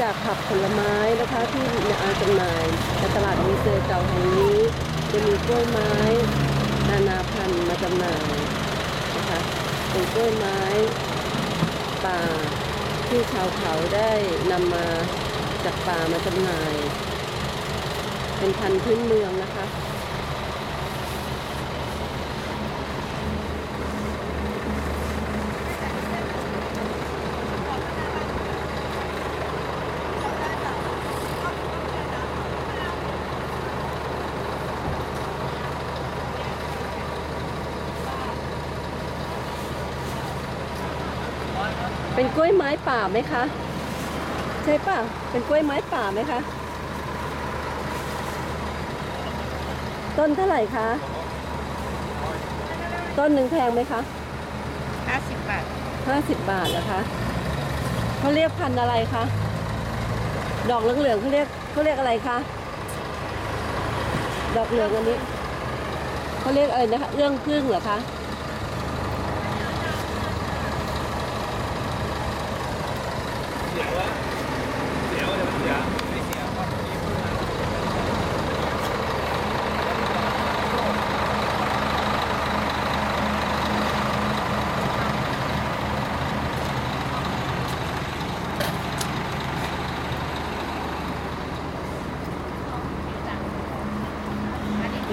จากผักผลไม้นะคะที่อาจำหน่ายในตลาดมีเซอร์เก่าแห่งนี้จะมีกล้วยไม้นานาพันธุ์มาจำหน่ายนะคะเป็นกล้วยไม้ป่าที่ชาวเขาได้นำมาจากป่ามาจำหน่าย เป็นพันธุ์พื้นเมืองนะคะ เป็นกล้วยไม้ป่าไหมคะ ใช่ป่ะ เป็นกล้วยไม้ป่าไหมคะ ต้นเท่าไหร่คะ ต้นหนึ่งแพงไหมคะห้าสิบบาทห้าสิบบาทเหรอคะเขาเรียกพันธุ์อะไรคะ ดอกเหลืองๆเขาเรียกเขาเรียกอะไรคะ ดอกเหลืองอันนี้เขาเรียกอะไรนะคะเอื้องพึ่งเหรอคะ เสียวอะเสียวเดี๋ยวมั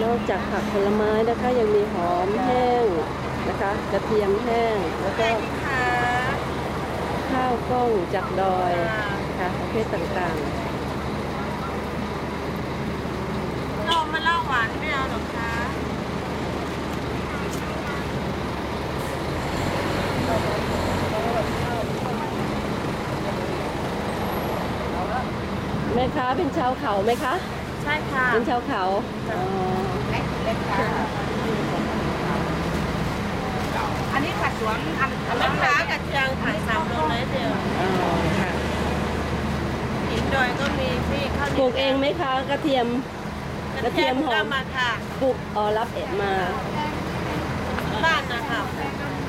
นอกจากผักผลไม้นะคะยังมีหอมแห้งนะคะ กระเทียมแห้งแล้วก็ ข้าวกล้องจากดอยค่ะประเภทต่างนมมะละหวานไม่เอาหรอคะๆแม่ค้าเป็นชาวเขาไหมคะ ใช่ค่ะ เป็นชาวเขาอ๋อเล็กเล็กค่ะอันนี้ผัดสวนอันอันนั้นนะกระเทียมขายสามโลเลยเดียว อ๋อค่ะ หิน ดอยก็มีพี่ข้าวหนีปยวลูกเองไหมคะกระเทียม กระเทียมหอม ก็มาค่ะปลูกอ๋อรับเอ็ดมา บ้านนะคะอ